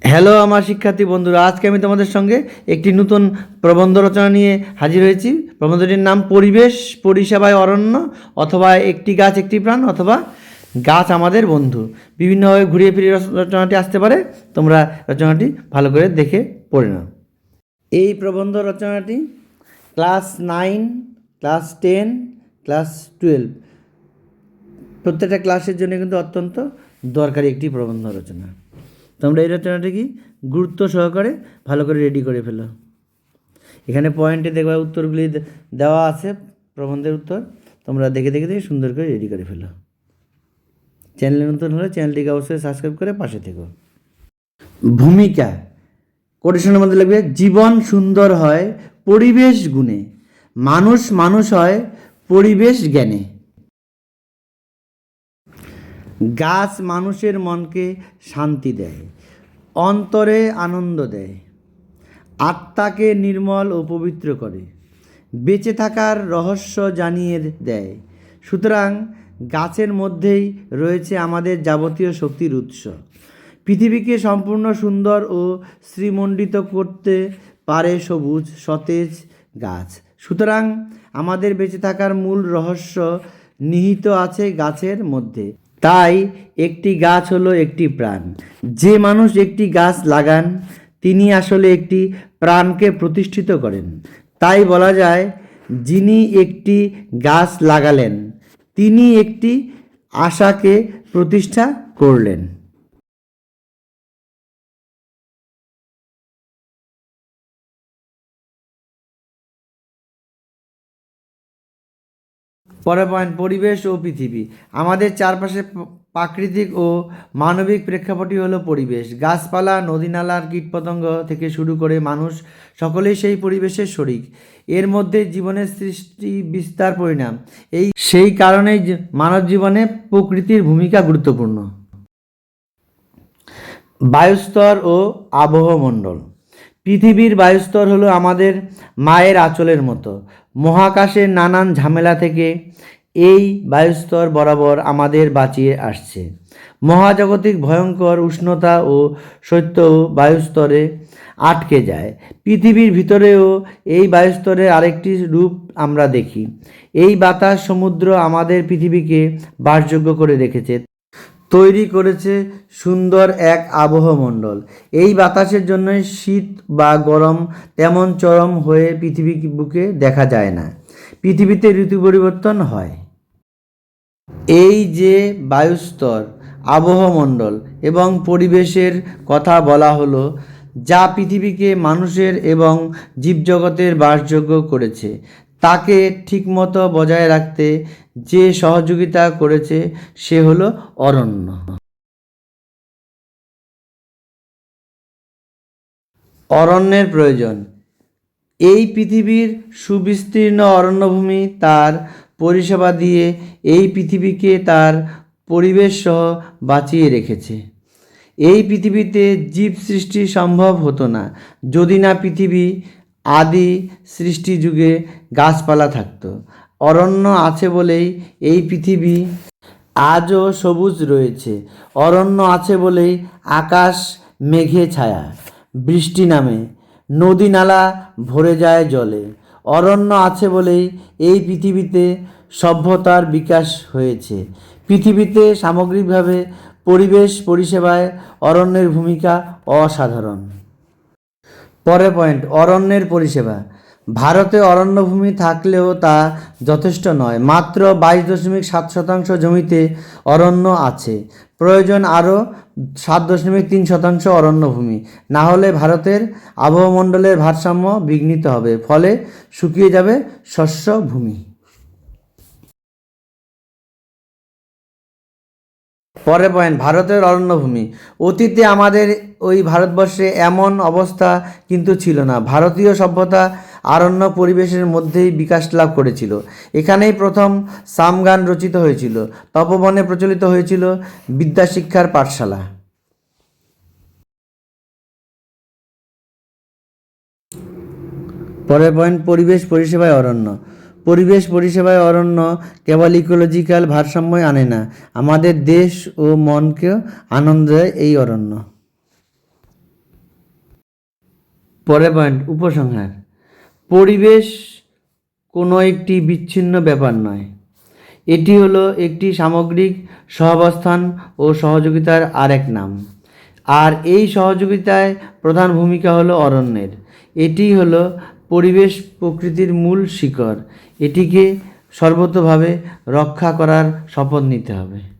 Hello আমার শিক্ষার্থী বন্ধুরা, আজকে আমি তোমাদের সঙ্গে একটি নতুন প্রবন্ধ রচনা নিয়ে হাজির হয়েছি। প্রবন্ধটির নাম পরিবেশ পরিষেবায় অরণ্য অথবা একটি গাছ, একটি প্রাণ অথবা গাছ আমাদের বন্ধু। বিভিন্নভাবে ঘুরিয়ে ফিরিয়ে রচ- রচনাটি আসতে পারে। তোমরা রচনাটি ভালো করে দেখে পড়ে নাও। এই প্রবন্ধ রচনাটি class nine, class ten, class twelve. প্রত্যেকটা ক্লাসের জন্য কিন্তু অত্যন্ত দরকারি একটি প্রবন্ধ রচনা। তোমরা এই রচনাটি কি গুরুত্ব সহকারে ভালো করে রেডি করে ফেলো। এখানে পয়েন্টে দেখবা উত্তরগুলি দেওয়া আছে, প্রবন্ধের উত্তর। তোমরা দেখে দেখে দেখে সুন্দর করে রেডি করে ফেলো। চ্যানেলে নতুন হলে চ্যানেলটিকে অবশ্যই সাবস্ক্রাইব করে পাশে থেকো। ভূমিকা। কোটেশনের মধ্যে লিখবে, জীবন সুন্দর হয় পরিবেশ গুণে। মানুষ মানুষ হয় পরিবেশ জ্ঞানে। গাছ মানুষের মনকে শান্তি দেয়, অন্তরে আনন্দ দেয়, আত্মাকে নির্মল ও পবিত্র করে, বেঁচে থাকার রহস্য জানিয়ে দেয়। সুতরাং গাছের মধ্যেই রয়েছে আমাদের যাবতীয় শক্তির উৎস। পৃথিবীকে সম্পূর্ণ সুন্দর ও শ্রীমণ্ডিত করতে পারে সবুজ, সতেজ গাছ। সুতরাং আমাদের বেঁচে থাকার মূল রহস্য নিহিত আছে গাছের মধ্যে। তাই একটি গাছ হলো একটি প্রাণ। যে মানুষ একটি গাছ লাগান, তিনি আসলে একটি প্রাণকে প্রতিষ্ঠিত করেন। তাই বলা যায়, যিনি একটি গাছ লাগালেন, তিনি একটি আশাকে প্রতিষ্ঠা করলেন। পরের পয়েন্ট, পরিবেশ ও পৃথিবী। আমাদের চারপাশে প্রাকৃতিক ও মানবিক প্রেক্ষাপটই হলো পরিবেশ। গাছপালা নদীনালার কীটপতঙ্গ থেকে শুরু করে মানুষ সকলেই সেই পরিবেশের শরিক। এর মধ্যে জীবনের সৃষ্টি বিস্তার পরিণাম। এই, সেই কারণেই মানব জীবনে প্রকৃতির ভূমিকা গুরুত্বপূর্ণ। বায়ুস্তর ও আবহমণ্ডল। পৃথিবীর বায়ুস্তর হলো আমাদের মায়ের আঁচলের মতো। মহাকাশের নানান ঝামেলা থেকে এই বায়ুস্তর বরাবর আমাদের বাঁচিয়ে আসছে। মহাজাগতিক ভয়ঙ্কর উষ্ণতা ও শৈত্য বায়ুস্তরে আটকে যায়। পৃথিবীর ভিতরেও এই বায়ুস্তরের আরেকটি রূপ আমরা দেখি। এই বাতাস সমুদ্র আমাদের পৃথিবীকে বাসযোগ্য করে রেখেছে। তৈরি করেছে সুন্দর এক আবহমণ্ডল। এই বাতাসের জন্য শীত বা গরম তেমন চরম হয়ে পৃথিবী বুকে দেখা যায় না। পৃথিবীতে ঋতু পরিবর্তন হয়। এই যে বায়ুস্তর, আবহমণ্ডল এবং পরিবেশের কথা বলা হলো, যা পৃথিবীকে মানুষের এবং জীবজগতের বাসযোগ্য করেছে তাকে ঠিকমতো বজায় রাখতে যে সহযোগিতা করেছে সে হলো অরণ্য। অরণ্যের প্রয়োজন। এই পৃথিবীর সুবিস্তীর্ণ অরণ্যভূমি তার পরিষেবা দিয়ে এই পৃথিবীকে তার পরিবেশ সহ বাঁচিয়ে রেখেছে। এই পৃথিবীতে জীব সৃষ্টি সম্ভব হতো না। যদি না পৃথিবী আদি সৃষ্টি যুগে গাছপালা থাকতো। অরণ্য আছে বলেই এই পৃথিবী আজও সবুজ রয়েছে। অরণ্য আছে বলেই আকাশ, মেঘে ছায়া, বৃষ্টি নামে, নদী নালা ভরে যায় জলে। অরণ্য আছে বলেই এই পৃথিবীতে সভ্যতার বিকাশ হয়েছে। পৃথিবীতে সামগ্রিকভাবে পরিবেশ পরিষেবায় অরণ্যের ভূমিকা অসাধারণ। পরের পয়েন্ট অরণ্যের পরিষেবা। ভারতে অরণ্যভূমি থাকলেও তা যথেষ্ট নয়। মাত্র বাইশ দশমিক সাত শতাংশ জমিতে অরণ্য আছে। প্রয়োজন আরও সাত দশমিক তিন শতাংশ অরণ্যভূমি। না হলে ভারতের আবহমণ্ডলের ভারসাম্য বিঘ্নিত হবে, ফলে শুকিয়ে যাবে শস্য ভূমি পরের পয়েন্ট ভারতের অরণ্যভূমি। অতীতে আমাদের ওই ভারতবর্ষে এমন অবস্থা কিন্তু ছিল না। ভারতীয় সভ্যতা আরণ্য পরিবেশের মধ্যেই বিকাশ লাভ করেছিল। এখানেই প্রথম সামগান রচিত হয়েছিল, তপবনে প্রচলিত হয়েছিল বিদ্যাশিক্ষার পাঠশালা। পরের পয়েন্ট পরিবেশ পরিষেবায় অরণ্য। পরিবেশ পরিষেবায় অরণ্য কেবল ইকোলজিক্যাল ভারসাম্যই আনে না, আমাদের দেশ ও মনকেও আনন্দ দেয় এই অরণ্য। পরে পয়েন্ট উপসংহার। পরিবেশ কোনো একটি বিচ্ছিন্ন ব্যাপার নয়। এটি হলো একটি সামগ্রিক সহাবস্থান ও সহযোগিতার আরেক নাম। আর এই সহযোগিতায় প্রধান ভূমিকা হলো অরণ্যের। এটি হলো পরিবেশ প্রকৃতির মূল শিকড় এটিকে সর্বতোভাবে রক্ষা করার শপথ নিতে হবে।